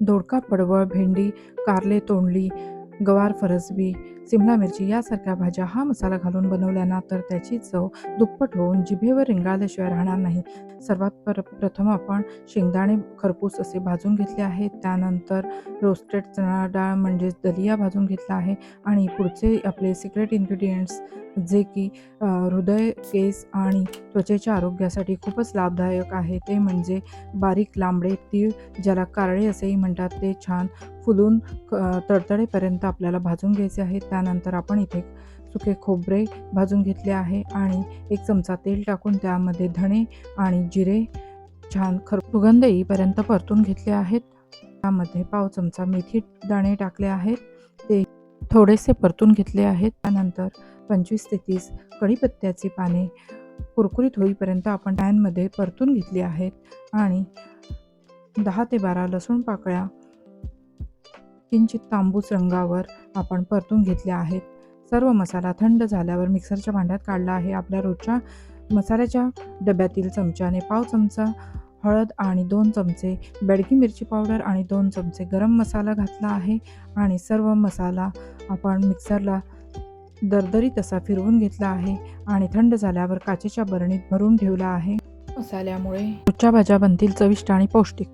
दोडका पडवळ भेंडी कारले तोंडली गवार फरसबी सिमला मिरची यासारख्या भाज्या हा मसाला घालून बनवल्याना तर त्याची चव दुप्पट होऊन जिभेवर रिंगाळल्याशिवाय राहणार नाही. सर्वात पर प्रथम आपण शेंगदाणे खरपूस असे भाजून घेतले आहेत. त्यानंतर रोस्टेड चणा डाळ म्हणजेच दलिया भाजून घेतला आहे. आणि पुढचे आपले सिक्रेट इन्ग्रेडियंट्स जे की हृदय केस आणि त्वचेच्या आरोग्यासाठी खूपच लाभदायक आहे. ते म्हणजे बारीक लांबडे तीळ ज्याला कारळे असेही म्हणतात. ते छान फुलून क- तडतडेपर्यंत आपल्याला भाजून घ्यायचे आहे. त्यानंतर आपण इथे सुके खोबरे भाजून घेतले आहे आणि एक चमचा तेल टाकून त्यामध्ये धणे आणि जिरे छान खर सुगंध येईपर्यंत परतून घेतले आहेत. त्यामध्ये पाव चमचा मेथी दाणे टाकले आहेत. ते थोडेसे परतून घेतले आहेत. त्यानंतर पंचवीस ते तीस कढीपत्त्याची पाने कुरकुरीत होईपर्यंत आपण पॅनमध्ये परतून घेतली आहेत आणि दहा ते बारा लसूण पाकळ्या किंचित तांबूस रंगावर आपण परतून घेतल्या आहेत. सर्व मसाला थंड झाल्यावर मिक्सरच्या भांड्यात काढला आहे. आपल्या रोजच्या मसाल्याच्या डब्यातील चमच्याने पाव चमचा हळद आणि दोन चमचे बेडगी मिरची पावडर आणि दोन चमचे गरम मसाला घातला आहे. आणि सर्व मसाला आपण मिक्सरला दरदरीत असा फिरवून घेतला आहे आणि थंड झाल्यावर काचेच्या बरणीत भरून ठेवला आहे. मसाल्यामुळे रोजच्या भाज्या बनतील चविष्ट आणि पौष्टिक.